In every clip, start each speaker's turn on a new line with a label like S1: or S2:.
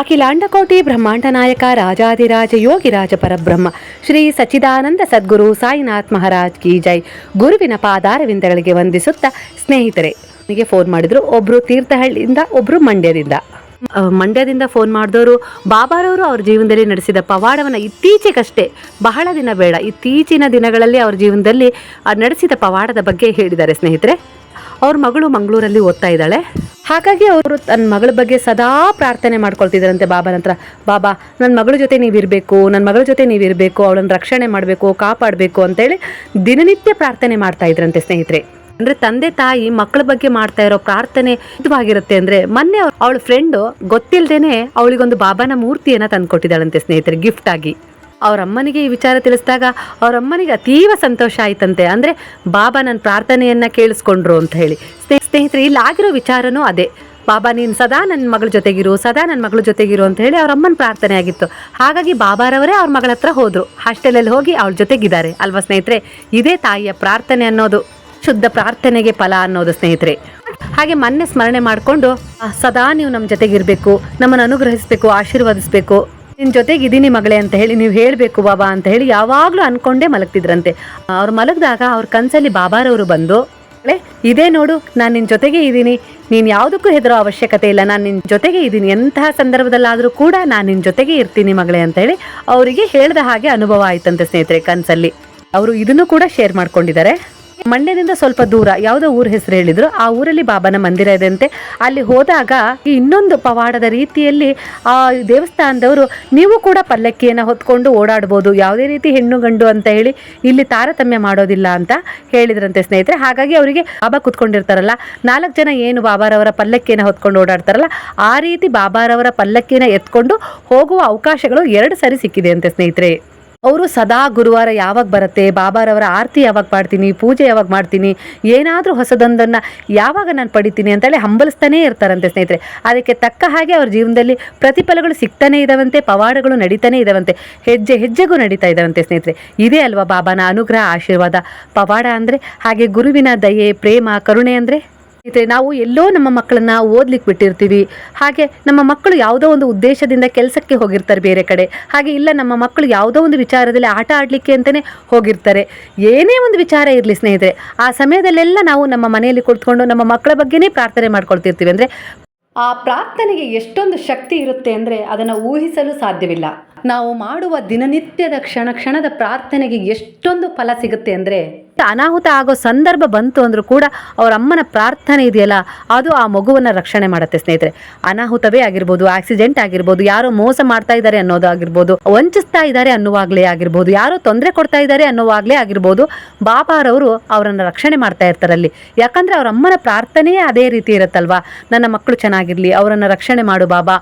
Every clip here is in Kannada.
S1: ಅಖಿಲಾಂಡಕೋಟಿ ಬ್ರಹ್ಮಾಂಡ ನಾಯಕ ರಾಜಾದಿರಾಜ ಯೋಗಿರಾಜ ಪರಬ್ರಹ್ಮ, ಶ್ರೀ ಸಚ್ಚಿದಾನಂದ ಸದ್ಗುರು ಸಾಯಿನಾಥ್ ಮಹಾರಾಜ್ ಕಿ ಜೈ. ಗುರುವಿನ ಪಾದಾರವಿಂದಗಳಿಗೆ ವಂದಿಸುತ್ತಾ ಸ್ನೇಹಿತರೆ ನನಗೆ ಫೋನ್ ಮಾಡಿದ್ರು ಒಬ್ರು ತೀರ್ಥಹಳ್ಳಿಯಿಂದ, ಒಬ್ರು ಮಂಡ್ಯದಿಂದ. ಮಂಡ್ಯದಿಂದ ಫೋನ್ ಮಾಡಿದವರು ಬಾಬಾರವರು ಅವ್ರ ಜೀವನದಲ್ಲಿ ನಡೆಸಿದ ಪವಾಡವನ್ನು ಇತ್ತೀಚೆಗಷ್ಟೇ, ಬಹಳ ದಿನ ಬೇಡ, ಇತ್ತೀಚಿನ ದಿನಗಳಲ್ಲಿ ಅವ್ರ ಜೀವನದಲ್ಲಿ ನಡೆಸಿದ ಪವಾಡದ ಬಗ್ಗೆ ಹೇಳಿದ್ದಾರೆ ಸ್ನೇಹಿತರೆ. ಅವ್ರ ಮಗಳು ಮಂಗಳೂರಲ್ಲಿ ಓದ್ತಾ ಇದ್ದಾಳೆ. ಹಾಗಾಗಿ ಅವರು ತನ್ನ ಮಗಳ ಬಗ್ಗೆ ಸದಾ ಪ್ರಾರ್ಥನೆ ಮಾಡ್ಕೊಳ್ತಿದ್ರಂತೆ ಬಾಬಾ ನಂತರ, ಬಾಬಾ ನನ್ನ ಮಗಳ ಜೊತೆ ನೀವಿರಬೇಕು ನನ್ನ ಮಗಳ ಜೊತೆ ನೀವಿರಬೇಕು ಅವಳನ್ನು ರಕ್ಷಣೆ ಮಾಡಬೇಕು, ಕಾಪಾಡಬೇಕು ಅಂತೇಳಿ ದಿನನಿತ್ಯ ಪ್ರಾರ್ಥನೆ ಮಾಡ್ತಾ ಇದ್ರಂತೆ ಸ್ನೇಹಿತರೆ. ಅಂದ್ರೆ ತಂದೆ ತಾಯಿ ಮಕ್ಕಳ ಬಗ್ಗೆ ಮಾಡ್ತಾ ಇರೋ ಪ್ರಾರ್ಥನೆ ಇದುವಾಗಿರುತ್ತೆ ಅಂದ್ರೆ ಮೊನ್ನೆ ಅವಳ ಫ್ರೆಂಡು ಗೊತ್ತಿಲ್ಲದೇನೆ ಅವಳಿಗೊಂದು ಬಾಬಾನ ಮೂರ್ತಿಯನ್ನ ತಂದ್ಕೊಟ್ಟಿದ್ದಾಳಂತೆ ಸ್ನೇಹಿತರೆ ಗಿಫ್ಟ್ ಆಗಿ. ಅವ್ರ ಅಮ್ಮನಿಗೆ ಈ ವಿಚಾರ ತಿಳಿಸಿದಾಗ ಅವರಮ್ಮನಿಗೆ ಅತೀವ ಸಂತೋಷ ಆಯ್ತಂತೆ. ಅಂದ್ರೆ ಬಾಬಾ ನನ್ನ ಪ್ರಾರ್ಥನೆಯನ್ನ ಕೇಳಿಸ್ಕೊಂಡ್ರು ಅಂತ ಹೇಳಿ. ಸ್ನೇ- ಸ್ನೇಹಿತರೆ ಇಲ್ಲಿ ಆಗಿರೋ ವಿಚಾರನೂ ಅದೇ. ಬಾಬಾ, ನೀನು ಸದಾ ನನ್ನ ಮಗಳ ಜೊತೆಗಿರು, ಸದಾ ನನ್ನ ಮಗಳ ಜೊತೆಗಿರು ಅಂತ ಹೇಳಿ ಅವ್ರ ಅಮ್ಮನ ಪ್ರಾರ್ಥನೆ ಆಗಿತ್ತು. ಹಾಗಾಗಿ ಬಾಬಾರವರೇ ಅವ್ರ ಮಗಳ ಹತ್ರ ಹೋದ್ರು. ಹಾಸ್ಟೆಲಲ್ಲಿ ಹೋಗಿ ಅವಳ ಜೊತೆಗಿದ್ದಾರೆ. ಅಲ್ವಾ ಸ್ನೇಹಿತರೆ? ಇದೇ ತಾಯಿಯ ಪ್ರಾರ್ಥನೆ ಅನ್ನೋದು ಶುದ್ಧ ಪ್ರಾರ್ಥನೆಗೆ ಫಲ ಅನ್ನೋದು ಸ್ನೇಹಿತರೆ. ಹಾಗೆ ಮೊನ್ನೆ ಸ್ಮರಣೆ ಮಾಡಿಕೊಂಡು ಸದಾ ನೀವು ನಮ್ಮ ಜೊತೆಗಿರಬೇಕು, ನಮ್ಮನ್ನು ಅನುಗ್ರಹಿಸಬೇಕು, ಆಶೀರ್ವದಿಸಬೇಕು. ನಿನ್ನ ಜೊತೆಗೆ ಇದೀನಿ ಮಗಳೇ ಅಂತ ಹೇಳಿ ನೀವು ಹೇಳಬೇಕು ಬಾಬಾ ಅಂತ ಹೇಳಿ ಯಾವಾಗಲೂ ಅನ್ಕೊಂಡೇ ಮಲಗ್ತಿದ್ರಂತೆ. ಅವ್ರು ಮಲಗಿದಾಗ ಅವ್ರ ಕನಸಲ್ಲಿ ಬಾಬಾರವರು ಬಂದು ಇದೇ ನೋಡು, ನಾನು ನಿನ್ನ ಜೊತೆಗೆ ಇದ್ದೀನಿ ನೀನು ಯಾವುದಕ್ಕೂ ಹೆದರೋ ಅವಶ್ಯಕತೆ ಇಲ್ಲ. ನಾನು ನಿನ್ನ ಜೊತೆಗೆ ಇದ್ದೀನಿ ಎಂತಹ ಸಂದರ್ಭದಲ್ಲಾದರೂ ಕೂಡ ನಾನು ನಿನ್ನ ಜೊತೆಗೆ ಇರ್ತೀನಿ ಮಗಳೇ ಅಂತ ಹೇಳಿ ಅವರಿಗೆ ಹೇಳಿದ ಹಾಗೆ ಅನುಭವ ಆಯ್ತಂತೆ ಸ್ನೇಹಿತರೆ ಕನಸಲ್ಲಿ. ಅವರು ಇದನ್ನು ಕೂಡ ಶೇರ್ ಮಾಡ್ಕೊಂಡಿದ್ದಾರೆ. ಮಂಡ್ಯದಿಂದ ಸ್ವಲ್ಪ ದೂರ ಯಾವುದೋ ಊರ ಹೆಸರು ಹೇಳಿದ್ರು. ಆ ಊರಲ್ಲಿ ಬಾಬನ ಮಂದಿರ ಇದೆ ಅಂತೆ. ಅಲ್ಲಿ ಹೋದಾಗ ಇನ್ನೊಂದು ಪವಾಡದ ರೀತಿಯಲ್ಲಿ ಆ ದೇವಸ್ಥಾನದವರು ನೀವು ಕೂಡ ಪಲ್ಲಕ್ಕಿಯನ್ನು ಹೊತ್ಕೊಂಡು ಓಡಾಡ್ಬೋದು. ಯಾವುದೇ ರೀತಿ ಹೆಣ್ಣು ಗಂಡು ಅಂತ ಹೇಳಿ ಇಲ್ಲಿ ತಾರತಮ್ಯ ಮಾಡೋದಿಲ್ಲ ಅಂತ ಹೇಳಿದ್ರಂತೆ ಸ್ನೇಹಿತರೆ. ಹಾಗಾಗಿ ಅವರಿಗೆ ಬಾಬಾ ಕುತ್ಕೊಂಡಿರ್ತಾರಲ್ಲ. ನಾಲ್ಕು ಜನ ಏನು ಬಾಬಾರವರ ಪಲ್ಲಕ್ಕಿಯನ್ನು ಹೊತ್ಕೊಂಡು ಓಡಾಡ್ತಾರಲ್ಲ, ಆ ರೀತಿ ಬಾಬಾರವರ ಪಲ್ಲಕ್ಕಿನ ಎತ್ಕೊಂಡು ಹೋಗುವ ಅವಕಾಶಗಳು ಎರಡು ಸರಿ ಸಿಕ್ಕಿದೆ ಅಂತೆ ಸ್ನೇಹಿತರೆ. ಅವರು ಸದಾ ಗುರುವಾರ ಯಾವಾಗ ಬರುತ್ತೆ? ಬಾಬಾರವರ ಆರತಿ ಯಾವಾಗ ಮಾಡ್ತೀನಿ? ಪೂಜೆ ಯಾವಾಗ ಮಾಡ್ತೀನಿ? ಏನಾದರೂ ಹೊಸದೊಂದನ್ನು ಯಾವಾಗ ನಾನು ಪಡಿತೀನಿ ಅಂತೇಳಿ ಹಂಬಲಿಸ್ತಾನೇ ಇರ್ತಾರಂತೆ ಸ್ನೇಹಿತರೆ. ಅದಕ್ಕೆ ತಕ್ಕ ಹಾಗೆ ಅವ್ರ ಜೀವನದಲ್ಲಿ ಪ್ರತಿಫಲಗಳು ಸಿಗ್ತಾನೇ ಇದ್ದಾವಂತೆ ಪವಾಡಗಳು ನಡೀತಾನೆ ಇದ್ದಾವಂತೆ ಹೆಜ್ಜೆ ಹೆಜ್ಜೆಗೂ ನಡೀತಾ ಇದ್ದಾವಂತೆ ಸ್ನೇಹಿತರೆ. ಇದೇ ಅಲ್ವಾ ಬಾಬಾನ ಅನುಗ್ರಹ, ಆಶೀರ್ವಾದ, ಪವಾಡ ಅಂದರೆ? ಹಾಗೆ ಗುರುವಿನ ದಯೆ, ಪ್ರೇಮ, ಕರುಣೆ ಅಂದರೆ? ನಾವು ಎಲ್ಲೋ ನಮ್ಮ ಮಕ್ಕಳನ್ನ ಓದ್ಲಿಕ್ಕೆ ಬಿಟ್ಟಿರ್ತೀವಿ. ಹಾಗೆ ನಮ್ಮ ಮಕ್ಕಳು ಯಾವುದೋ ಒಂದು ಉದ್ದೇಶದಿಂದ ಕೆಲಸಕ್ಕೆ ಹೋಗಿರ್ತಾರೆ ಬೇರೆ ಕಡೆ. ಹಾಗೆ ಇಲ್ಲ, ನಮ್ಮ ಮಕ್ಕಳು ಯಾವುದೋ ಒಂದು ವಿಚಾರದಲ್ಲಿ ಆಟ ಆಡಲಿಕ್ಕೆ ಅಂತಲೇ ಹೋಗಿರ್ತಾರೆ. ಏನೇ ಒಂದು ವಿಚಾರ ಇರಲಿ ಸ್ನೇಹಿತರೆ, ಆ ಸಮಯದಲ್ಲೆಲ್ಲ ನಾವು ನಮ್ಮ ಮನೆಯಲ್ಲಿ ಕುಳಿತುಕೊಂಡು ನಮ್ಮ ಮಕ್ಕಳ ಬಗ್ಗೆನೇ ಪ್ರಾರ್ಥನೆ ಮಾಡ್ಕೊಳ್ತಿರ್ತೀವಿ. ಅಂದರೆ ಆ ಪ್ರಾರ್ಥನೆಗೆ ಎಷ್ಟೊಂದು ಶಕ್ತಿ ಇರುತ್ತೆ ಅಂದರೆ ಅದನ್ನು ಊಹಿಸಲು ಸಾಧ್ಯವಿಲ್ಲ. ನಾವು ಮಾಡುವ ದಿನನಿತ್ಯದ ಕ್ಷಣ ಕ್ಷಣದ ಪ್ರಾರ್ಥನೆಗೆ ಎಷ್ಟೊಂದು ಫಲ ಸಿಗುತ್ತೆ ಅಂದರೆ ಅನಾಹುತ ಆಗೋ ಸಂದರ್ಭ ಬಂತು ಅಂದರೂ ಕೂಡ ಅವರ ಅಮ್ಮನ ಪ್ರಾರ್ಥನೆ ಇದೆಯಲ್ಲ, ಅದು ಆ ಮಗುವನ್ನು ರಕ್ಷಣೆ ಮಾಡುತ್ತೆ ಸ್ನೇಹಿತರೆ. ಅನಾಹುತವೇ ಆಗಿರ್ಬೋದು ಆಕ್ಸಿಡೆಂಟ್ ಆಗಿರ್ಬೋದು, ಯಾರೋ ಮೋಸ ಮಾಡ್ತಾ ಇದ್ದಾರೆ ಅನ್ನೋದು ಆಗಿರ್ಬೋದು, ವಂಚಿಸ್ತಾ ಇದ್ದಾರೆ ಅನ್ನುವಾಗಲೇ ಆಗಿರ್ಬೋದು, ಯಾರೋ ತೊಂದರೆ ಕೊಡ್ತಾ ಇದ್ದಾರೆ ಅನ್ನೋವಾಗಲೇ ಆಗಿರ್ಬೋದು ಬಾಬಾರವರು ಅವರನ್ನು ರಕ್ಷಣೆ ಮಾಡ್ತಾ ಇರ್ತಾರಲ್ಲಿ ಯಾಕಂದರೆ ಯಾಕಂದ್ರೆ ಅವ್ರ ಅಮ್ಮನ ಪ್ರಾರ್ಥನೆಯೇ ಅದೇ ರೀತಿ ಇರುತ್ತಲ್ವಾ? ನನ್ನ ಮಕ್ಕಳು ಚೆನ್ನಾಗಿರಲಿ, ಅವರನ್ನು ರಕ್ಷಣೆ ಮಾಡು ಬಾಬಾ.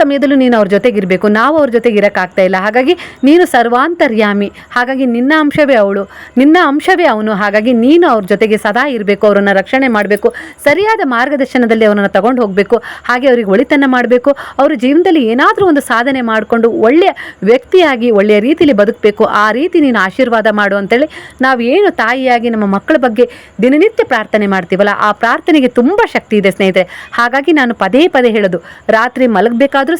S1: ಸಮಯದಲ್ಲೂ ನೀನು ಅವ್ರ ಜೊತೆಗಿರಬೇಕು. ನಾವು ಅವ್ರ ಜೊತೆಗೆ ಇರೋಕ್ಕಾಗ್ತಾ ಇಲ್ಲ. ಹಾಗಾಗಿ ನೀನು ಸರ್ವಾಂತರ್ಯಾಮಿ. ಹಾಗಾಗಿ ನಿನ್ನ ಅಂಶವೇ ಅವಳು. ನಿನ್ನ ಅಂಶವೇ ಅವನು. ಹಾಗಾಗಿ ನೀನು ಅವ್ರ ಜೊತೆಗೆ ಸದಾ ಇರಬೇಕು. ಅವರನ್ನು ರಕ್ಷಣೆ ಮಾಡಬೇಕು. ಸರಿಯಾದ ಮಾರ್ಗದರ್ಶನದಲ್ಲಿ ಅವರನ್ನು ತಗೊಂಡು ಹೋಗಬೇಕು. ಹಾಗೆ ಅವ್ರಿಗೆ ಒಳಿತನ್ನು ಮಾಡಬೇಕು. ಅವ್ರ ಜೀವನದಲ್ಲಿ ಏನಾದರೂ ಒಂದು ಸಾಧನೆ ಮಾಡಿಕೊಂಡು ಒಳ್ಳೆಯ ವ್ಯಕ್ತಿಯಾಗಿ ಒಳ್ಳೆಯ ರೀತಿಯಲ್ಲಿ ಬದುಕಬೇಕು. ಆ ರೀತಿ ನೀನು ಆಶೀರ್ವಾದ ಮಾಡು ಅಂತೇಳಿ ನಾವು ಏನು ತಾಯಿಯಾಗಿ ನಮ್ಮ ಮಕ್ಕಳ ಬಗ್ಗೆ ದಿನನಿತ್ಯ ಪ್ರಾರ್ಥನೆ ಮಾಡ್ತೀವಲ್ಲ, ಆ ಪ್ರಾರ್ಥನೆಗೆ ತುಂಬ ಶಕ್ತಿ ಇದೆ ಸ್ನೇಹಿತರೆ. ಹಾಗಾಗಿ ನಾನು ಪದೇ ಪದೇ ಹೇಳೋದು, ರಾತ್ರಿ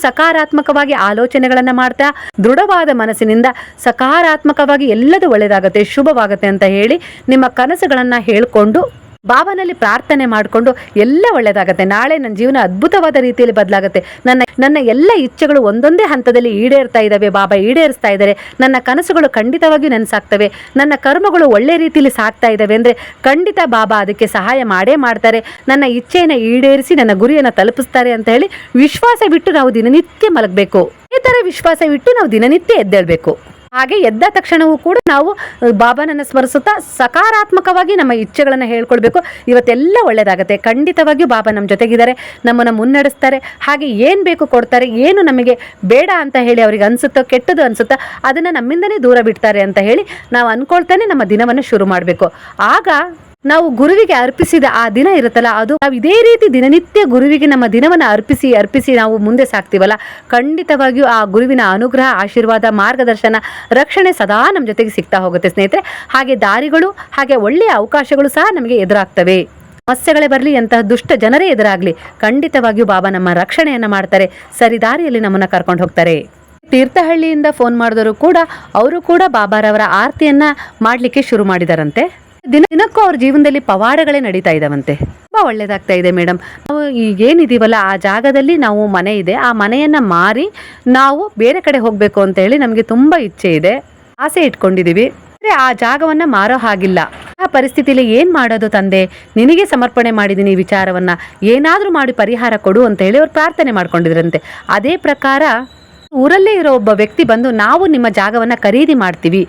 S1: ಸಕಾರಾತ್ಮಕವಾಗಿ ಆಲೋಚನೆಗಳನ್ನು ಮಾಡ್ತಾ ದೃಢವಾದ ಮನಸ್ಸಿನಿಂದ ಸಕಾರಾತ್ಮಕವಾಗಿ ಎಲ್ಲದೂ ಒಳ್ಳೆಯದಾಗುತ್ತೆ ಶುಭವಾಗುತ್ತೆ ಅಂತ ಹೇಳಿ ನಿಮ್ಮ ಕನಸುಗಳನ್ನು ಹೇಳಿಕೊಂಡು ಬಾಬಾನಲ್ಲಿ ಪ್ರಾರ್ಥನೆ ಮಾಡಿಕೊಂಡು ಎಲ್ಲ ಒಳ್ಳೆಯದಾಗತ್ತೆ ನಾಳೆ ನನ್ನ ಜೀವನ ಅದ್ಭುತವಾದ ರೀತಿಯಲ್ಲಿ ಬದಲಾಗುತ್ತೆ. ನನ್ನ ನನ್ನ ಎಲ್ಲ ಇಚ್ಛೆಗಳು ಒಂದೊಂದೇ ಹಂತದಲ್ಲಿ ಈಡೇರ್ತಾ ಇದ್ದಾವೆ. ಬಾಬಾ ಈಡೇರಿಸ್ತಾ ಇದ್ದಾರೆ. ನನ್ನ ಕನಸುಗಳು ಖಂಡಿತವಾಗಿಯೂ ನನಸಾಗ್ತವೆ. ನನ್ನ ಕರ್ಮಗಳು ಒಳ್ಳೆ ರೀತಿಯಲ್ಲಿ ಸಾಗ್ತಾ ಇದ್ದಾವೆ ಅಂದರೆ ಖಂಡಿತ ಬಾಬಾ ಅದಕ್ಕೆ ಸಹಾಯ ಮಾಡೇ ಮಾಡ್ತಾರೆ. ನನ್ನ ಇಚ್ಛೆಯನ್ನು ಈಡೇರಿಸಿ ನನ್ನ ಗುರಿಯನ್ನು ತಲುಪಿಸ್ತಾರೆ ಅಂತ ಹೇಳಿ ವಿಶ್ವಾಸವಿಟ್ಟು ನಾವು ದಿನನಿತ್ಯ ಮಲಗಬೇಕು. ಈ ಥರ ವಿಶ್ವಾಸವಿಟ್ಟು ನಾವು ದಿನನಿತ್ಯ ಎದ್ದೇಳಬೇಕು. ಹಾಗೆ ಎದ್ದ ತಕ್ಷಣವೂ ಕೂಡ ನಾವು ಬಾಬಾನನ್ನು ಸ್ಮರಿಸುತ್ತಾ ಸಕಾರಾತ್ಮಕವಾಗಿ ನಮ್ಮ ಇಚ್ಛೆಗಳನ್ನು ಹೇಳ್ಕೊಳ್ಬೇಕು. ಇವತ್ತೆಲ್ಲ ಒಳ್ಳೆಯದಾಗುತ್ತೆ ಖಂಡಿತವಾಗಿಯೂ ಬಾಬಾ ನಮ್ಮ ಜೊತೆಗಿದ್ದಾರೆ. ನಮ್ಮನ್ನು ಮುನ್ನಡೆಸ್ತಾರೆ. ಹಾಗೆ ಏನು ಬೇಕು ಕೊಡ್ತಾರೆ, ಏನು ನಮಗೆ ಬೇಡ ಅಂತ ಹೇಳಿ ಅವರಿಗೆ ಅನಿಸುತ್ತೋ ಕೆಟ್ಟದು ಅನಿಸುತ್ತೋ, ಅದನ್ನು ನಮ್ಮಿಂದನೇ ದೂರ ಬಿಡ್ತಾರೆ ಅಂತ ಹೇಳಿ ನಾವು ಅಂದ್ಕೊಳ್ತಾನೆ ನಮ್ಮ ದಿನವನ್ನು ಶುರು ಮಾಡಬೇಕು. ಆಗ ನಾವು ಗುರುವಿಗೆ ಅರ್ಪಿಸಿದ ಆ ದಿನ ಇರುತ್ತಲ್ಲ, ಅದು ನಾವು ಇದೇ ರೀತಿ ದಿನನಿತ್ಯ ಗುರುವಿಗೆ ನಮ್ಮ ದಿನವನ್ನು ಅರ್ಪಿಸಿ ಅರ್ಪಿಸಿ ನಾವು ಮುಂದೆ ಸಾಕ್ತೀವಲ್ಲ? ಖಂಡಿತವಾಗಿಯೂ ಆ ಗುರುವಿನ ಅನುಗ್ರಹ, ಆಶೀರ್ವಾದ, ಮಾರ್ಗದರ್ಶನ, ರಕ್ಷಣೆ ಸದಾ ನಮ್ಮ ಜೊತೆಗೆ ಸಿಗ್ತಾ ಹೋಗುತ್ತೆ ಸ್ನೇಹಿತರೆ. ಹಾಗೆ ದಾರಿಗಳು, ಹಾಗೆ ಒಳ್ಳೆಯ ಅವಕಾಶಗಳು ಸಹ ನಮಗೆ ಎದುರಾಗ್ತವೆ. ಸಮಸ್ಯೆಗಳೇ ಬರಲಿ ಎಂತಹ ದುಷ್ಟ ಜನರೇ ಎದುರಾಗ್ಲಿ, ಖಂಡಿತವಾಗಿಯೂ ಬಾಬಾ ನಮ್ಮ ರಕ್ಷಣೆಯನ್ನು ಮಾಡ್ತಾರೆ. ಸರಿದಾರಿಯಲ್ಲಿ ನಮ್ಮನ್ನ ಕರ್ಕೊಂಡು ಹೋಗ್ತಾರೆ. ತೀರ್ಥಹಳ್ಳಿಯಿಂದ ಫೋನ್ ಮಾಡಿದವರು ಕೂಡ, ಅವರು ಕೂಡ ಬಾಬಾರವರ ಆರತಿಯನ್ನು ಮಾಡಲಿಕ್ಕೆ ಶುರು ಮಾಡಿದಾರಂತೆ. ದಿನ ದಿನಕ್ಕೂ ಅವ್ರ ಜೀವನದಲ್ಲಿ ಪವಾಡಗಳೇ ನಡೀತಾ ಇದಾವಂತೆ. ತುಂಬಾ ಒಳ್ಳೇದಾಗ್ತಾ ಇದೆ ಮೇಡಮ್ ನಾವು ಈಗೇನಿದೀವಲ್ಲ ಆ ಜಾಗದಲ್ಲಿ ನಾವು ಮನೆ ಇದೆ. ಆ ಮನೆಯನ್ನ ಮಾರಿ ನಾವು ಬೇರೆ ಕಡೆ ಹೋಗ್ಬೇಕು ಅಂತ ಹೇಳಿ ನಮಗೆ ತುಂಬಾ ಇಚ್ಛೆ ಇದೆ. ಆಸೆ ಇಟ್ಕೊಂಡಿದೀವಿ. ಆ ಜಾಗವನ್ನ ಮಾರೋ ಹಾಗಿಲ್ಲ. ಆ ಪರಿಸ್ಥಿತಿಲಿ ಏನ್ ಮಾಡೋದು ತಂದೆ? ನಿನಗೆ ಸಮರ್ಪಣೆ ಮಾಡಿದೀನಿ ಈ ವಿಚಾರವನ್ನ. ಏನಾದ್ರೂ ಮಾಡಿ ಪರಿಹಾರ ಕೊಡು ಅಂತ ಹೇಳಿ ಅವ್ರು ಪ್ರಾರ್ಥನೆ ಮಾಡ್ಕೊಂಡಿದ್ರಂತೆ. ಅದೇ ಪ್ರಕಾರ ಊರಲ್ಲೇ ಇರೋ ಒಬ್ಬ ವ್ಯಕ್ತಿ ಬಂದು ನಾವು ನಿಮ್ಮ ಜಾಗವನ್ನ ಖರೀದಿ ಮಾಡ್ತೀವಿ.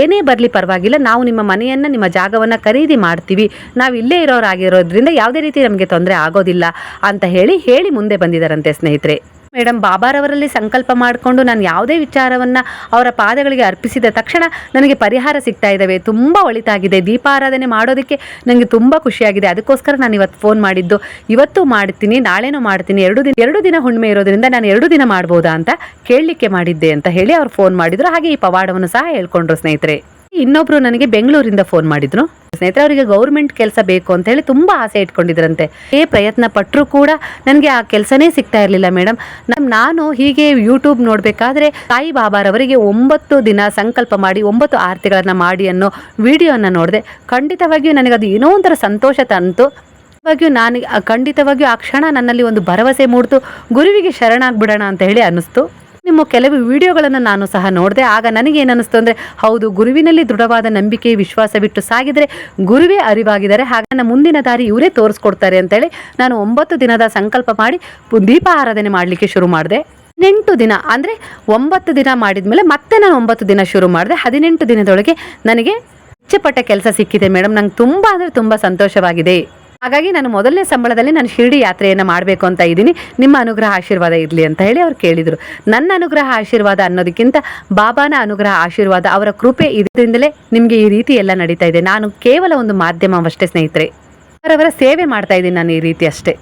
S1: ಏನೇ ಬರಲಿ ಪರವಾಗಿಲ್ಲ, ನಾವು ನಿಮ್ಮ ಮನೆಯನ್ನ ನಿಮ್ಮ ಜಾಗವನ್ನ ಖರೀದಿ ಮಾಡ್ತೀವಿ. ನಾವು ಇಲ್ಲೇ ಇರೋರಾಗಿರೋದ್ರಿಂದ ಯಾವುದೇ ರೀತಿ ನಮಗೆ ತೊಂದರೆ ಆಗೋದಿಲ್ಲ ಅಂತ ಹೇಳಿ ಹೇಳಿ ಮುಂದೆ ಬಂದಿದ್ದಾರಂತೆ ಸ್ನೇಹಿತರೆ. ಮೇಡಮ್ ಬಾಬಾರವರಲ್ಲಿ ಸಂಕಲ್ಪ ಮಾಡಿಕೊಂಡು ನಾನು ಯಾವುದೇ ವಿಚಾರವನ್ನು ಅವರ ಪಾದಗಳಿಗೆ ಅರ್ಪಿಸಿದ ತಕ್ಷಣ ನನಗೆ ಪರಿಹಾರ ಸಿಗ್ತಾ ಇದ್ದಾವೆ. ತುಂಬ ಒಳಿತಾಗಿದೆ. ದೀಪಾರಾಧನೆ ಮಾಡೋದಕ್ಕೆ ನನಗೆ ತುಂಬ ಖುಷಿಯಾಗಿದೆ. ಅದಕ್ಕೋಸ್ಕರ ನಾನು ಇವತ್ತು ಫೋನ್ ಮಾಡಿದ್ದು. ಇವತ್ತು ಮಾಡ್ತೀನಿ, ನಾಳೆನೂ ಮಾಡ್ತೀನಿ. ಎರಡು ದಿನ ಎರಡು ದಿನ ಹುಣ್ಣಿಮೆ ಇರೋದ್ರಿಂದ ನಾನು ಎರಡು ದಿನ ಮಾಡ್ಬೋದಾ ಅಂತ ಕೇಳಲಿಕ್ಕೆ ಮಾಡಿದ್ದೆ ಅಂತ ಹೇಳಿ ಅವ್ರು ಫೋನ್ ಮಾಡಿದ್ರು. ಹಾಗೆ ಈ ಪವಾಡವನ್ನು ಸಹ ಹೇಳ್ಕೊಂಡ್ರು ಸ್ನೇಹಿತರೆ. ಇನ್ನೊಬ್ರು ನನಗೆ ಬೆಂಗಳೂರಿಂದ ಫೋನ್ ಮಾಡಿದ್ರು. ಸ್ನೇಹಿತರೆ, ಅವರಿಗೆ ಗೌರ್ಮೆಂಟ್ ಕೆಲಸ ಬೇಕು ಅಂತ ಹೇಳಿ ತುಂಬಾ ಆಸೆ ಇಟ್ಕೊಂಡಿದ್ರಂತೆ. ಏ ಪ್ರಯತ್ನ ಪಟ್ಟರು ಕೂಡ ನನಗೆ ಆ ಕೆಲಸನೇ ಸಿಗ್ತಾ ಇರಲಿಲ್ಲ ಮೇಡಮ್ ನಮ್ಮ ನಾನು ಹೀಗೆ ಯೂಟ್ಯೂಬ್ ನೋಡಬೇಕಾದ್ರೆ ಸಾಯಿ ಬಾಬಾರವರಿಗೆ ಒಂಬತ್ತು ದಿನ ಸಂಕಲ್ಪ ಮಾಡಿ, ಒಂಬತ್ತು ಆರತಿಗಳನ್ನು ಮಾಡಿ ಅನ್ನೋ ವಿಡಿಯೋನ ನೋಡಿದೆ. ಖಂಡಿತವಾಗಿಯೂ ನನಗೆ ಅದು ಏನೋ ಒಂಥರ ಸಂತೋಷ ತಂತು. ಖಂಡಿತವಾಗಿಯೂ ನಾನು, ಖಂಡಿತವಾಗಿಯೂ ಆ ಕ್ಷಣ ನನ್ನಲ್ಲಿ ಒಂದು ಭರವಸೆ ಮೂಡ್ತು. ಗುರುವಿಗೆ ಶರಣಾಗ್ಬಿಡೋಣ ಅಂತ ಹೇಳಿ ಅನ್ನಿಸ್ತು. ನಿಮ್ಮ ಕೆಲವು ವಿಡಿಯೋಗಳನ್ನು ನಾನು ಸಹ ನೋಡಿದೆ, ಆಗ ನನಗೇನಿಸ್ತು ಅಂದರೆ, ಹೌದು, ಗುರುವಿನಲ್ಲಿ ದೃಢವಾದ ನಂಬಿಕೆ, ವಿಶ್ವಾಸವಿಟ್ಟು ಸಾಗಿದರೆ ಗುರುವೇ ಅರಿವಾಗಿದ್ದಾರೆ, ಹಾಗೆ ನನ್ನ ಮುಂದಿನ ದಾರಿ ಇವರೇ ತೋರಿಸ್ಕೊಡ್ತಾರೆ ಅಂತೇಳಿ ನಾನು ಒಂಬತ್ತು ದಿನದ ಸಂಕಲ್ಪ ಮಾಡಿ ದೀಪ ಆರಾಧನೆ ಮಾಡಲಿಕ್ಕೆ ಶುರು ಮಾಡಿದೆ. ಹದಿನೆಂಟು ದಿನ, ಅಂದರೆ ಒಂಬತ್ತು ದಿನ ಮಾಡಿದ್ಮೇಲೆ ಮತ್ತೆ ನಾನು ಒಂಬತ್ತು ದಿನ ಶುರು ಮಾಡಿದೆ. ಹದಿನೆಂಟು ದಿನದೊಳಗೆ ನನಗೆ ಇಚ್ಛೆಪಟ್ಟ ಕೆಲಸ ಸಿಕ್ಕಿದೆ ಮೇಡಮ್. ನಂಗೆ ತುಂಬ ಅಂದರೆ ತುಂಬ ಸಂತೋಷವಾಗಿದೆ. ಹಾಗಾಗಿ ನಾನು ಮೊದಲನೇ ಸಂಬಳದಲ್ಲಿ ನಾನು ಶಿರ್ಡಿ ಯಾತ್ರೆಯನ್ನು ಮಾಡಬೇಕು ಅಂತ ಇದ್ದೀನಿ. ನಿಮ್ಮ ಅನುಗ್ರಹ ಆಶೀರ್ವಾದ ಇರಲಿ ಅಂತ ಹೇಳಿ ಅವ್ರು ಕೇಳಿದರು. ನನ್ನ ಅನುಗ್ರಹ ಆಶೀರ್ವಾದ ಅನ್ನೋದಕ್ಕಿಂತ ಬಾಬಾನ ಅನುಗ್ರಹ ಆಶೀರ್ವಾದ ಅವರ ಕೃಪೆ ಇದರಿಂದಲೇ ನಿಮಗೆ ಈ ರೀತಿ ಎಲ್ಲ ನಡೀತಾ ಇದೆ. ನಾನು ಕೇವಲ ಒಂದು ಮಾಧ್ಯಮವಷ್ಟೇ ಸ್ನೇಹಿತರೆ. ಅವರವರ ಸೇವೆ ಮಾಡ್ತಾ ಇದ್ದೀನಿ ನಾನು ಈ ರೀತಿ ಅಷ್ಟೇ.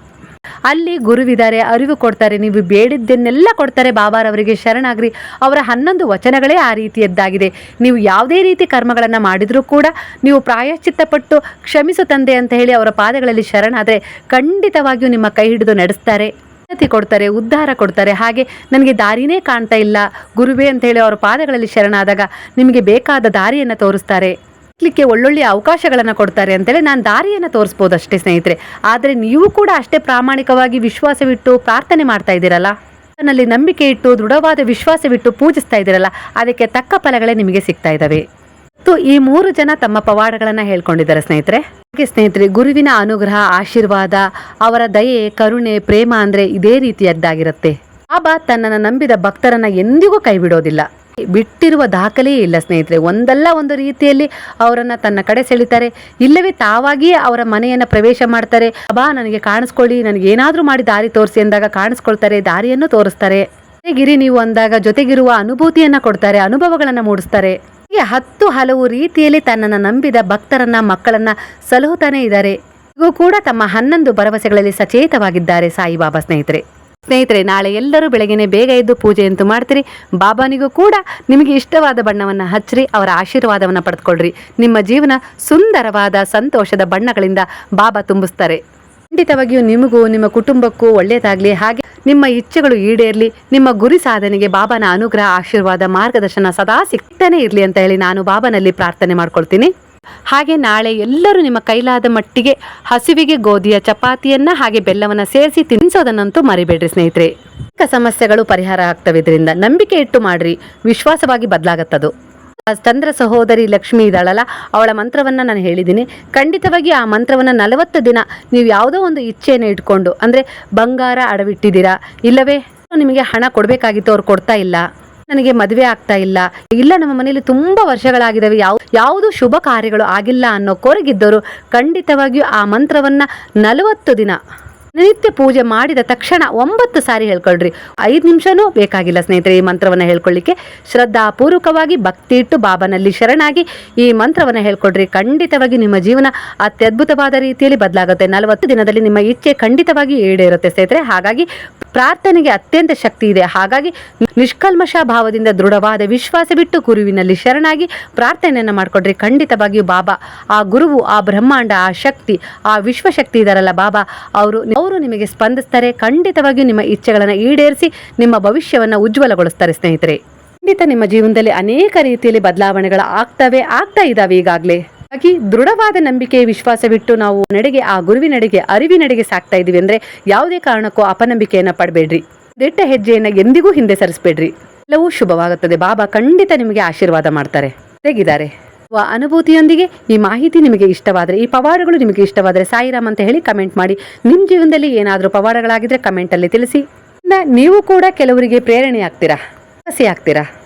S1: ಅಲ್ಲಿ ಗುರುವಿದ್ದಾರೆ ಅರಿವು ಕೊಡ್ತಾರೆ, ನೀವು ಬೇಡಿದ್ದನ್ನೆಲ್ಲ ಕೊಡ್ತಾರೆ ಬಾಬಾರವರಿಗೆ ಶರಣಾಗ್ರಿ. ಅವರ ಹನ್ನೊಂದು ವಚನಗಳೇ ಆ ರೀತಿಯದ್ದಾಗಿದೆ. ನೀವು ಯಾವುದೇ ರೀತಿ ಕರ್ಮಗಳನ್ನು ಮಾಡಿದರೂ ಕೂಡ ನೀವು ಪ್ರಾಯಶ್ಚಿತ್ತಪಟ್ಟು ಕ್ಷಮಿಸು ತಂದೆ ಅಂತ ಹೇಳಿ ಅವರ ಪಾದಗಳಲ್ಲಿ ಶರಣಾದರೆ ಖಂಡಿತವಾಗಿಯೂ ನಿಮ್ಮ ಕೈ ಹಿಡಿದು ನಡೆಸ್ತಾರೆ. ಉನ್ನತಿ ಕೊಡ್ತಾರೆ, ಉದ್ಧಾರ ಕೊಡ್ತಾರೆ. ಹಾಗೆ ನನಗೆ ದಾರಿನೇ ಕಾಣ್ತಾ ಇಲ್ಲ. ಗುರುವೇ ಅಂತ ಹೇಳಿ ಅವರ ಪಾದಗಳಲ್ಲಿ ಶರಣಾದಾಗ ನಿಮಗೆ ಬೇಕಾದ ದಾರಿಯನ್ನು ತೋರಿಸ್ತಾರೆ. ಹೋಗ್ಲಿಕ್ಕೆ ಒಳ್ಳೊಳ್ಳೆ ಅವಕಾಶಗಳನ್ನು ಕೊಡ್ತಾರೆ ಅಂತೇಳಿ ನಾನು ದಾರಿಯನ್ನು ತೋರಿಸ್ಬೋದು ಅಷ್ಟೇ ಸ್ನೇಹಿತರೆ. ಆದರೆ ನೀವು ಕೂಡ ಅಷ್ಟೇ ಪ್ರಾಮಾಣಿಕವಾಗಿ ವಿಶ್ವಾಸವಿಟ್ಟು ಪ್ರಾರ್ಥನೆ ಮಾಡ್ತಾ ಇದ್ದೀರಲ್ಲ? ನಲ್ಲಿ ನಂಬಿಕೆ ಇಟ್ಟು, ದೃಢವಾದ ವಿಶ್ವಾಸವಿಟ್ಟು ಪೂಜಿಸ್ತಾ ಇದ್ದೀರಲ್ಲ, ಅದಕ್ಕೆ ತಕ್ಕ ಫಲಗಳೇ ನಿಮಗೆ ಸಿಗ್ತಾ ಇದ್ದಾವೆ. ಮತ್ತು ಈ ಮೂರು ಜನ ತಮ್ಮ ಪವಾಡಗಳನ್ನು ಹೇಳ್ಕೊಂಡಿದ್ದಾರೆ ಸ್ನೇಹಿತರೆ. ಹಾಗೆ ಸ್ನೇಹಿತರೆ, ಗುರುವಿನ ಅನುಗ್ರಹ, ಆಶೀರ್ವಾದ, ಅವರ ದಯೆ, ಕರುಣೆ, ಪ್ರೇಮ ಅಂದರೆ ಇದೇ ರೀತಿಯದ್ದಾಗಿರುತ್ತೆ. ಬಾಬಾ ತನ್ನನ್ನು ನಂಬಿದ ಭಕ್ತರನ್ನ ಎಂದಿಗೂ ಕೈ ಬಿಡೋದಿಲ್ಲ ಬಿಟ್ಟಿರುವ ದಾಖಲೆಯೇ ಇಲ್ಲ, ಸ್ನೇಹಿತರೆ. ಒಂದಲ್ಲ ಒಂದು ರೀತಿಯಲ್ಲಿ ಅವರನ್ನ ತನ್ನ ಕಡೆ ಸೆಳಿತಾರೆ. ಇಲ್ಲವೇ ತಾವಾಗಿಯೇ ಅವರ ಮನೆಯನ್ನ ಪ್ರವೇಶ ಮಾಡ್ತಾರೆ. ಬಾ, ನನಗೆ ಕಾಣಿಸ್ಕೊಳ್ಳಿ. ನನಗೆ ಏನಾದರೂ ಮಾಡಿ ದಾರಿ ತೋರಿಸಿ ಅಂದಾಗ ಕಾಣಿಸ್ಕೊಳ್ತಾರೆ, ದಾರಿಯನ್ನು ತೋರಿಸ್ತಾರೆ. ಜೊತೆಗಿರಿ ನೀವು ಅಂದಾಗ ಜೊತೆಗಿರುವ ಅನುಭೂತಿಯನ್ನ ಕೊಡ್ತಾರೆ, ಅನುಭವಗಳನ್ನ ಮೂಡಿಸ್ತಾರೆ. ಹೀಗೆ ಹತ್ತು ಹಲವು ರೀತಿಯಲ್ಲಿ ತನ್ನನ್ನು ನಂಬಿದ ಭಕ್ತರನ್ನ, ಮಕ್ಕಳನ್ನ ಸಲಹುತ್ತಾನೆ ಇದ್ದಾರೆ. ಇವು ಕೂಡ ತಮ್ಮ ಹನ್ನೊಂದು ಭರವಸೆಗಳಲ್ಲಿ ಸಚೇತವಾಗಿದ್ದಾರೆ ಸಾಯಿಬಾಬಾ, ಸ್ನೇಹಿತರೆ. ಸ್ನೇಹಿತರೆ, ನಾಳೆ ಎಲ್ಲರೂ ಬೆಳಗ್ಗೆನೆ ಬೇಗ ಎದ್ದು ಪೂಜೆ ಅಂತ ಮಾಡ್ತೀರಿ. ಬಾಬಾನಿಗೂ ಕೂಡ ನಿಮಗೆ ಇಷ್ಟವಾದ ಬಣ್ಣವನ್ನು ಹಚ್ಚಿರಿ, ಅವರ ಆಶೀರ್ವಾದವನ್ನು ಪಡೆದುಕೊಳ್ಳ್ರಿ. ನಿಮ್ಮ ಜೀವನ ಸುಂದರವಾದ ಸಂತೋಷದ ಬಣ್ಣಗಳಿಂದ ಬಾಬಾ ತುಂಬಿಸ್ತಾರೆ. ಖಂಡಿತವಾಗಿಯೂ ನಿಮಗೂ, ನಿಮ್ಮ ಕುಟುಂಬಕ್ಕೂ ಒಳ್ಳೆಯದಾಗಲಿ, ಹಾಗೆ ನಿಮ್ಮ ಇಚ್ಛೆಗಳು ಈಡೇರಲಿ, ನಿಮ್ಮ ಗುರಿ ಸಾಧನೆಗೆ ಬಾಬಾನ ಅನುಗ್ರಹ, ಆಶೀರ್ವಾದ, ಮಾರ್ಗದರ್ಶನ ಸದಾ ಸಿಗ್ತಾನೆ ಇರಲಿ ಅಂತ ಹೇಳಿ ನಾನು ಬಾಬಾನಲ್ಲಿ ಪ್ರಾರ್ಥನೆ ಮಾಡ್ಕೊಳ್ತೀನಿ. ಹಾಗೆ ನಾಳೆ ಎಲ್ಲರೂ ನಿಮ್ಮ ಕೈಲಾದ ಮಟ್ಟಿಗೆ ಹಸಿವಿಗೆ ಗೋಧಿಯ ಚಪಾತಿಯನ್ನ ಹಾಗೆ ಬೆಲ್ಲವನ್ನ ಸೇರಿಸಿ ತಿನ್ನಿಸೋದನ್ನಂತೂ ಮರಿಬೇಡ್ರಿ ಸ್ನೇಹಿತರೆ. ಅನೇಕ ಸಮಸ್ಯೆಗಳು ಪರಿಹಾರ ಆಗ್ತವೆ ಇದರಿಂದ ನಂಬಿಕೆ ಇಟ್ಟು ಮಾಡ್ರಿ, ವಿಶ್ವಾಸವಾಗಿ ಬದಲಾಗತ್ತದು. ತಂದ್ರ ಸಹೋದರಿ ಲಕ್ಷ್ಮಿ ಇದ್ದಾಳಲ್ಲ ಅವಳ ಮಂತ್ರವನ್ನು ನಾನು ಹೇಳಿದ್ದೀನಿ. ಖಂಡಿತವಾಗಿ ಆ ಮಂತ್ರವನ್ನು ನಲವತ್ತು ದಿನ ನೀವು ಯಾವುದೋ ಒಂದು ಇಚ್ಛೆಯನ್ನು ಇಟ್ಕೊಂಡು, ಅಂದರೆ ಬಂಗಾರ ಅಡವಿಟ್ಟಿದ್ದೀರಾ, ಇಲ್ಲವೇ, ನಿಮಗೆ ಹಣ ಕೊಡಬೇಕಾಗಿತ್ತು ಅವ್ರು ಕೊಡ್ತಾ ಇಲ್ಲ. ನನಗೆ ಮದುವೆ ಆಗ್ತಾ ಇಲ್ಲ. ಇಲ್ಲ, ನಮ್ಮ ಮನೆಯಲ್ಲಿ ತುಂಬಾ ವರ್ಷಗಳಾಗಿದ್ದಾವೆ. ಯಾವ, ಯಾವುದು ಶುಭ ಕಾರ್ಯಗಳು ಆಗಿಲ್ಲ ಅನ್ನೋ ಕೊರಗಿದ್ದವರು ಖಂಡಿತವಾಗಿಯೂ ಆ ಮಂತ್ರವನ್ನ ನಲವತ್ತು ದಿನ ನಿತ್ಯ ಪೂಜೆ ಮಾಡಿದ ತಕ್ಷಣ ಒಂಬತ್ತು ಸಾರಿ ಹೇಳ್ಕೊಳ್ರಿ. ಐದು ನಿಮಿಷನೂ ಬೇಕಾಗಿಲ್ಲ ಸ್ನೇಹಿತರೆ ಈ ಮಂತ್ರವನ್ನ ಹೇಳ್ಕೊಳ್ಳಿಕ್ಕೆ ಶ್ರದ್ಧಾಪೂರ್ವಕವಾಗಿ ಭಕ್ತಿ ಇಟ್ಟು ಬಾಬನಲ್ಲಿ ಶರಣಾಗಿ ಈ ಮಂತ್ರವನ್ನ ಹೇಳ್ಕೊಳ್ರಿ ಖಂಡಿತವಾಗಿ ನಿಮ್ಮ ಜೀವನ ಅತ್ಯದ್ಭುತವಾದ ರೀತಿಯಲ್ಲಿ ಬದಲಾಗುತ್ತೆ. ನಲವತ್ತು ದಿನದಲ್ಲಿ ನಿಮ್ಮ ಇಚ್ಛೆ ಖಂಡಿತವಾಗಿ ಈಡೇರುತ್ತೆ ಸ್ನೇಹಿತರೆ. ಹಾಗಾಗಿ ಪ್ರಾರ್ಥನೆಗೆ ಅತ್ಯಂತ ಶಕ್ತಿ ಇದೆ. ಹಾಗಾಗಿ ನಿಷ್ಕಲ್ಮಶ ಭಾವದಿಂದ ದೃಢವಾದ ವಿಶ್ವಾಸ ಬಿಟ್ಟು ಗುರುವಿನಲ್ಲಿ ಶರಣಾಗಿ ಪ್ರಾರ್ಥನೆಯನ್ನು ಮಾಡಿಕೊಡ್ರಿ. ಖಂಡಿತವಾಗಿಯೂ ಬಾಬಾ, ಆ ಗುರುವು, ಆ ಬ್ರಹ್ಮಾಂಡ, ಆ ಶಕ್ತಿ, ಆ ವಿಶ್ವಶಕ್ತಿ ಇದಾರಲ್ಲ ಬಾಬಾ. ಅವರು ಅವರು ನಿಮಗೆ ಸ್ಪಂದಿಸ್ತಾರೆ. ಖಂಡಿತವಾಗಿಯೂ ನಿಮ್ಮ ಇಚ್ಛೆಗಳನ್ನು ಈಡೇರಿಸಿ ನಿಮ್ಮ ಭವಿಷ್ಯವನ್ನು ಉಜ್ವಲಗೊಳಿಸ್ತಾರೆ ಸ್ನೇಹಿತರೆ. ಖಂಡಿತ ನಿಮ್ಮ ಜೀವನದಲ್ಲಿ ಅನೇಕ ರೀತಿಯಲ್ಲಿ ಬದಲಾವಣೆಗಳು ಆಗ್ತವೆ, ಆಗ್ತಾ ಇದ್ದಾವೆ ಈಗಾಗಲೇ. ಹಾಗಾಗಿ ದೃಢವಾದ ನಂಬಿಕೆ ವಿಶ್ವಾಸವಿಟ್ಟು ನಾವು ನಡೆಗೆ, ಆ ಗುರುವಿನಡೆಗೆ ಅರಿವಿನಡೆಗೆ ಸಾಕ್ತಾ ಇದೀವಿ ಅಂದ್ರೆ ಯಾವುದೇ ಕಾರಣಕ್ಕೂ ಅಪನಂಬಿಕೆಯನ್ನ ಪಡಬೇಡ್ರಿ. ದಿಟ್ಟ ಹೆಜ್ಜೆಯನ್ನ ಎಂದಿಗೂ ಹಿಂದೆ ಸರಿಸಬೇಡ್ರಿ. ಎಲ್ಲವೂ ಶುಭವಾಗುತ್ತದೆ. ಬಾಬಾ ಖಂಡಿತ ನಿಮಗೆ ಆಶೀರ್ವಾದ ಮಾಡ್ತಾರೆ. ತೆಗಿದ್ದಾರೆ ಅನುಭೂತಿಯೊಂದಿಗೆ ಈ ಮಾಹಿತಿ ನಿಮಗೆ ಇಷ್ಟವಾದರೆ, ಈ ಪವಾಡಗಳು ನಿಮಗೆ ಇಷ್ಟವಾದರೆ ಸಾಯಿರಾಮ್ ಅಂತ ಹೇಳಿ ಕಮೆಂಟ್ ಮಾಡಿ. ನಿಮ್ಮ ಜೀವನದಲ್ಲಿ ಏನಾದರೂ ಪವಾಡಗಳಾಗಿದ್ರೆ ಕಮೆಂಟಲ್ಲಿ ತಿಳಿಸಿ. ನೀವು ಕೂಡ ಕೆಲವರಿಗೆ ಪ್ರೇರಣೆ ಆಗ್ತೀರಾ ಹಸಿ ಆಗ್ತೀರಾ